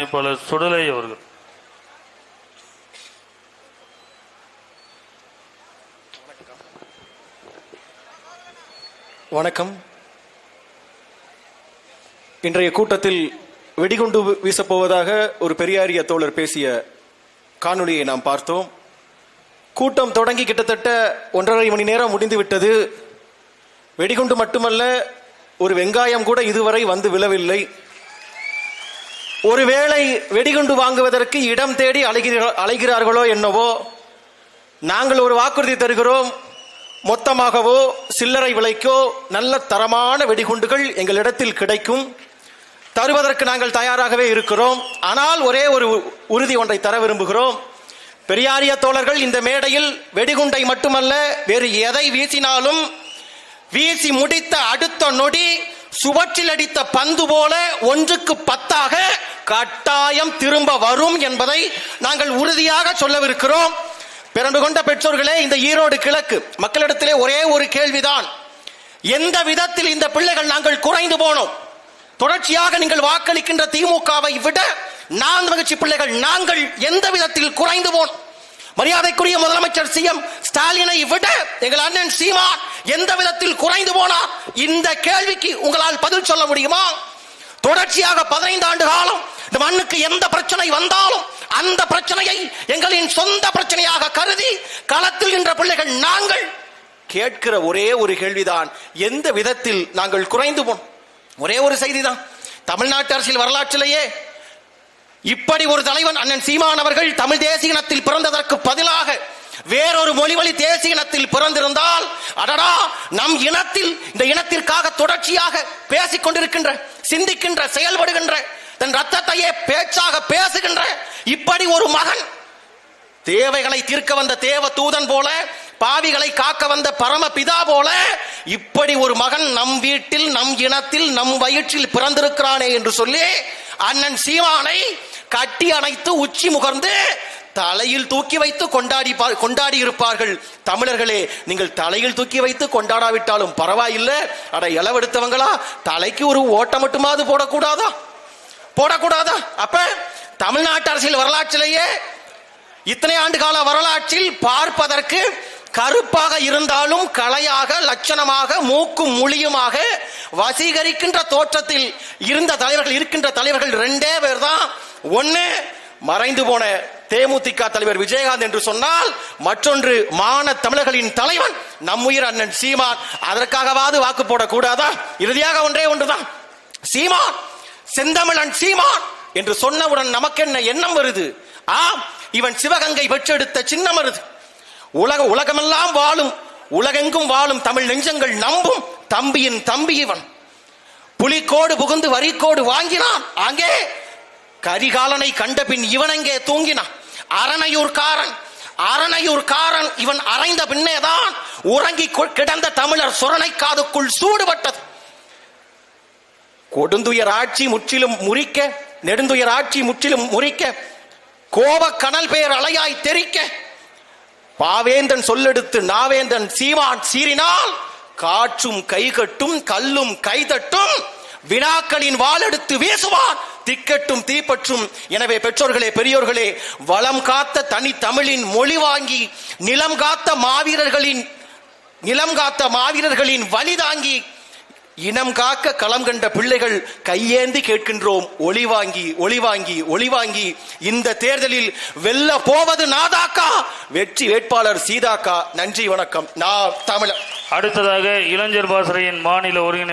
அமைப்பாளர் சுடலை அவர்கள். வணக்கம். இன்றைய கூட்டத்தில் வெடிகுண்டு வீசப்போவதாக ஒரு பெரியாரிய தோழர் பேசிய காணொளியை நாம் பார்த்தோம். கூட்டம் தொடங்கி கிட்டத்தட்ட ஒன்றரை மணி நேரம் முடிந்துவிட்டது. வெடிகுண்டு மட்டுமல்ல ஒரு வெங்காயம் கூட இதுவரை வந்து விழவில்லை. ஒருவேளை வெடிகுண்டு வாங்குவதற்கு இடம் தேடி அலைகிறா- அலைகிறார்களோ என்னவோ நாங்கள் ஒரு வாக்குறுதி தருகிறோம். மொத்தமாகவோ சில்லறை விலைக்கோ நல்ல தரமான வெடிகுண்டுகள் எங்களிடத்தில் கிடைக்கும். தருவதற்கு நாங்கள் தயாராகவே இருக்கிறோம். ஆனால் ஒரே ஒரு உறுதி ஒன்றை தர விரும்புகிறோம். பெரியாரிய தோழர்கள் இந்த மேடையில் வெடிகுண்டை மட்டுமல்ல வேறு எதை வீசினாலும் வீசி முடித்த அடுத்த நொடி சுவற்றில் அடித்த பந்து போல ஒன்றுக்கு பத்தாக கட்டாயம் திரும்ப வரும் என்பதை நாங்கள் உறுதியாக சொல்லவிருக்கிறோம். பிறந்து கொண்ட பெற்றோர்களே இந்த ஈரோடு கிழக்கு மக்களிடத்திலே ஒரே ஒரு கேள்விதான். எந்த விதத்தில் இந்த பிள்ளைகள் நாங்கள் குறைந்து போனோம்? தொடர்ச்சியாக நீங்கள் வாக்களிக்கின்ற திமுகவை விட நான் மகிழ்ச்சி பிள்ளைகள் நாங்கள் எந்த விதத்தில் குறைந்து போனோம்? மரியாதைக்குரிய முதலமைச்சர் சி எம் ஸ்டாலினை விட எங்கள் அண்ணன் சீமான் எந்த விதத்தில் குறைந்து போனார் இந்த கேள்விக்கு உங்களால் பதில் சொல்ல முடியுமா? தொடர்ச்சியாக பதினைந்து ஆண்டு காலம் இந்த மண்ணுக்கு எந்த பிரச்சனை வந்தாலும் அந்த பிரச்சனையை எங்களின் சொந்த பிரச்சனையாக கருதி களத்தில் நின்ற பிள்ளைகள் நாங்கள் கேட்கிற ஒரே ஒரு கேள்விதான். எந்த விதத்தில் நாங்கள் குறைந்து போனோம்? ஒரே ஒரு செய்திதான். தமிழ்நாட்டு அரசியல் வரலாற்றிலேயே இப்படி ஒரு தலைவன் அண்ணன் சீமான் அவர்கள் தமிழ் தேசிய இனத்தில் பிறந்ததற்கு பதிலாக வேறொரு மொழிவழி தேசிய இனத்தில் பிறந்திருந்தால் அடடா நம் இனத்தில் இந்த இனத்திற்காக தொடர்ச்சியாக பேசிக் கொண்டிருக்கின்ற சிந்திக்கின்ற செயல்படுகின்ற தன் ரத்தத்தையே பேச்சாக பேசுகின்ற இப்படி ஒரு மகன் தேவைகளை தீர்க்க வந்த தேவ தூதன் போல பாவிகளை காக்க வந்த பரம பிதா போல இப்படி ஒரு மகன் நம் வீட்டில் நம் இனத்தில் நம் வயிற்றில் பிறந்திருக்கிறானே என்று சொல்லி அண்ணன் சீமானை கட்டி அணைத்து உச்சி முகர்ந்து தலையில் தூக்கி வைத்து கொண்டாடி பா- கொண்டாடி இருப்பார்கள் தமிழர்களே நீங்கள் தலையில் தூக்கி வைத்து கொண்டாடாவிட்டாலும் பரவாயில்லை. அட இளவெடுத்தவங்களா தலைக்கு ஒரு ஓட்டம் மட்டுமாவது போடக்கூடாதா? போடக்கூடாதா? அப்ப தமிழ்நாட்டு அரசியல் வரலாற்றிலேயே இத்தனை ஆண்டு கால வரலாற்றில் பார்ப்பதற்கு கருப்பாக இருந்தாலும் கலையாக லட்சணமாக மூக்கும் முழியுமாக வசீகரிக்கின்ற தோற்றத்தில் இருந்த தலைவர்கள் இருக்கின்ற தலைவர்கள் ரெண்டே பேர் தான் ஒன்று மறைந்து போன தேமுதிக தலைவர் விஜயகாந்த் என்று சொன்னால் மற்றொன்று மான தமிழர்களின் தலைவன் நம்முயிர் அண்ணன் சீமான். அதற்காகவாது வாக்கு போடக்கூடாதா இறுதியாக ஒன்றே ஒன்றுதான். சீமான் செந்தமிழன் சீமான் என்று சொன்னவுடன் நமக்கென்ன எண்ணம் வருது? ஆம் இவன் சிவகங்கை பெற்றெடுத்த சின்னம் வருது. உலக உலகமெல்லாம் வாழும் உலகெங்கும் வாழும் தமிழ் நெஞ்சங்கள் நம்பும் தம்பியின் தம்பி இவன். புலிக்கோடு புகுந்து வரிக்கோடு வாங்கினான். அங்கே கரிகாலனை கண்ட பின் அங்கே தூங்கினான்? அரணையூர்காரன். அரணையூர்காரன் இவன் அரைந்த பின்னேதான் உறங்கி கொ- கிடந்த தமிழர் சுரணை காதுக்குள் சூடுபட்டது. கொடுந்துயர் ஆட்சி முற்றிலும் முறிக்க நெடுந்துயர் ஆட்சி முற்றிலும் முறிக்க கோப கனல் பெயர் அலையாய் தெரிக்க பாவேந்தன் சொல்லெடுத்து நாவேந்தன் சீமான் சீறினால் காற்றும் கைகட்டும் கல்லும் கைதட்டும் வினாக்களின் வாளெடுத்து வீசுவான். திக்கட்டும் தீப்பற்றும். எனவே பெற்றோர்களே பெரியோர்களே வளம் காத்த தனி தமிழின் மொழி வாங்கி நிலம் காத்த மாவீரர்களின் நிலம் காத்த மாவீரர்களின் வழி தாங்கி இனம் காக்க களம் கண்ட பிள்ளைகள் கையேந்தி கேட்கின்றோம். ஒளி வாங்கி ஒளி வாங்கி ஒளி வாங்கி இந்த தேர்தலில் வெல்ல போவது நாதாக்கா? வெற்றி வேட்பாளர் சீதாக்கா நன்றி வணக்கம். நான் தமிழ அடுத்ததாக இளைஞர் பாசறையின் மாநில ஒருங்கிணை